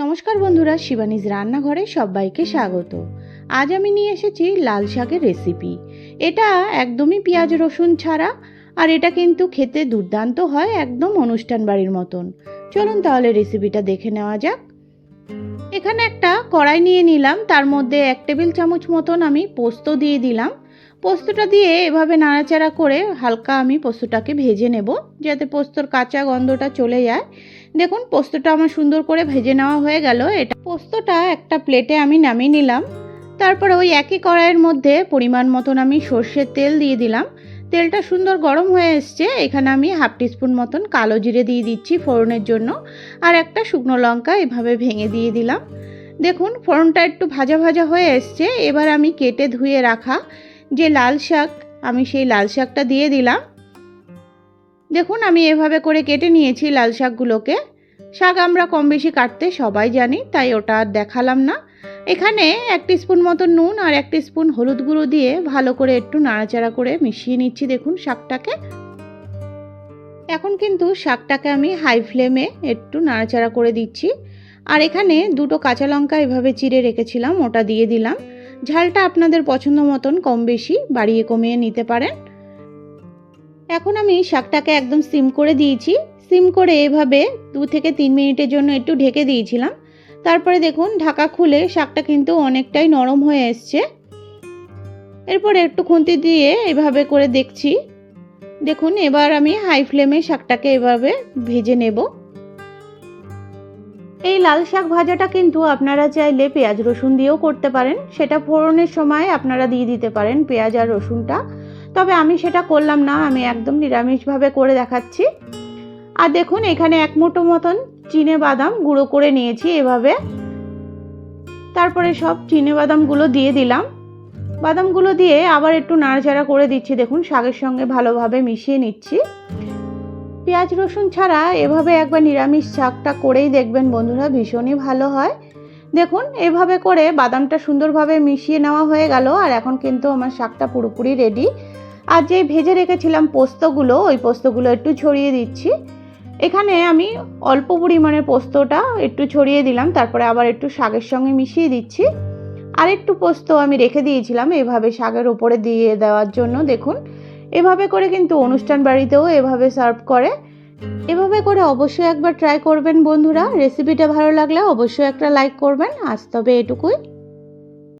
নমস্কার বন্ধুরা, শিবানীজ রান্নাঘরে সবাইকে স্বাগত। আজ আমি নিয়ে এসেছি লাল শাকের রেসিপি এটা একদমই পেঁয়াজ রসুন ছাড়া, আর এটা কিন্তু খেতে দুর্দান্ত হয় একদম অনুষ্ঠান বাড়ির মতন। চলুন তাহলে রেসিপিটা দেখে নেওয়া যাক। এখানে একটা কড়াই নিয়ে নিলাম, তার মধ্যে এক টেবিল চামচ মতন আমি পোস্ত দিয়ে দিলাম। পোস্তটা দিয়ে এভাবে নাড়াচাড়া করে হালকা আমি পোস্তটাকে ভেজে নেব, যাতে পোস্তর কাঁচা গন্ধটা চলে যায়। দেখুন, পোস্তটা আমার সুন্দর করে ভেজে নেওয়া হয়ে গেল। এটা পোস্তটা একটা প্লেটে আমি নামিয়ে নিলাম। তারপরে ওই একই কড়াইয়ের মধ্যে পরিমাণ মতন আমি সর্ষের তেল দিয়ে দিলাম। তেলটা সুন্দর গরম হয়ে এসছে। এখানে আমি হাফ টিস্পুন মতন কালো জিরে দিয়ে দিচ্ছি ফোড়নের জন্য। আর একটা শুকনো লঙ্কা এভাবে ভেঙে দিয়ে দিলাম। দেখুন, ফোড়নটা একটু ভাজা ভাজা হয়ে এসছে। এবার আমি কেটে ধুয়ে রাখা যে লাল শাক, আমি সেই লাল শাকটা দিয়ে দিলাম। দেখুন, আমি এভাবে করে কেটে নিয়েছি লাল শাকগুলোকে। শাক আমরা কম বেশি কাটতে সবাই জানি, তাই ওটা আর দেখালাম না। এখানে এক স্পুন মতো নুন আর এক স্পুন হলুদ গুঁড়ো দিয়ে ভালো করে একটু নাড়াচাড়া করে মিশিয়ে নিচ্ছি, দেখুন শাকটাকে। এখন কিন্তু শাকটাকে আমি হাই ফ্লেমে একটু নাড়াচাড়া করে দিচ্ছি। আর এখানে দুটো কাঁচা লঙ্কা এভাবে চিড়ে রেখেছিলাম, ওটা দিয়ে দিলাম। ঝালটা আপনাদের পছন্দ মতন কম বেশি, বাড়িয়ে কমিয়ে নিতে পারেন। এখন আমি শাকটাকে একদম সিম করে দিয়েছি। সিম করে এভাবে দু থেকে তিন মিনিটের জন্য একটু ঢেকে দিয়েছিলাম। তারপরে দেখুন, ঢাকা খুলে শাকটা কিন্তু অনেকটাই নরম হয়ে এসছে। এরপরে একটু খুন্তি দিয়ে এভাবে করে দেখছি। দেখুন, এবার আমি হাই ফ্লেমে শাকটাকে এভাবে ভেজে নেব। এই লাল শাক ভাজাটা কিন্তু আপনারা চাইলে পেঁয়াজ রসুন দিয়েও করতে পারেন। সেটা ফোড়নের সময় আপনারা দিয়ে দিতে পারেন পেঁয়াজ আর রসুনটা। তবে আমি সেটা করলাম না, আমি একদম নিরামিষভাবে করে দেখাচ্ছি। আর দেখুন, এখানে এক মুঠো মতন চিনে বাদাম গুঁড়ো করে নিয়েছি এভাবে। তারপরে সব চিনে বাদামগুলো দিয়ে দিলাম। বাদামগুলো দিয়ে আবার একটু নাড়াচাড়া করে দিচ্ছি। দেখুন, শাকের সঙ্গে ভালোভাবে মিশিয়ে নিচ্ছি। পেঁয়াজ রসুন ছাড়া এভাবে একবার নিরামিষ শাকটা করেই দেখবেন বন্ধুরা, ভীষণই ভালো হয়। দেখুন, এভাবে করে বাদামটা সুন্দরভাবে মিশিয়ে নেওয়া হয়ে গেল আর এখন কিন্তু আমার শাকটা পুরোপুরি রেডি আর যে ভেজে রেখেছিলাম পোস্তগুলো, ওই পোস্তগুলো একটু ছড়িয়ে দিচ্ছি। এখানে আমি অল্প পরিমাণের পোস্তটা একটু ছড়িয়ে দিলাম, তারপরে আবার একটু শাকের সঙ্গে মিশিয়ে দিচ্ছি। আর একটু পোস্ত আমি রেখে দিয়েছিলাম এভাবে শাকের উপরে দিয়ে দেওয়ার জন্য। দেখুন এভাবে করে কিন্তু অনুষ্ঠান বাড়িতেও এভাবে সার্ভ করে। এভাবে করে অবশ্যই একবার ট্রাই করবেন বন্ধুরা। রেসিপিটা ভালো লাগলে অবশ্যই একটা লাইক করবেন। আজ তবে এটুকুই।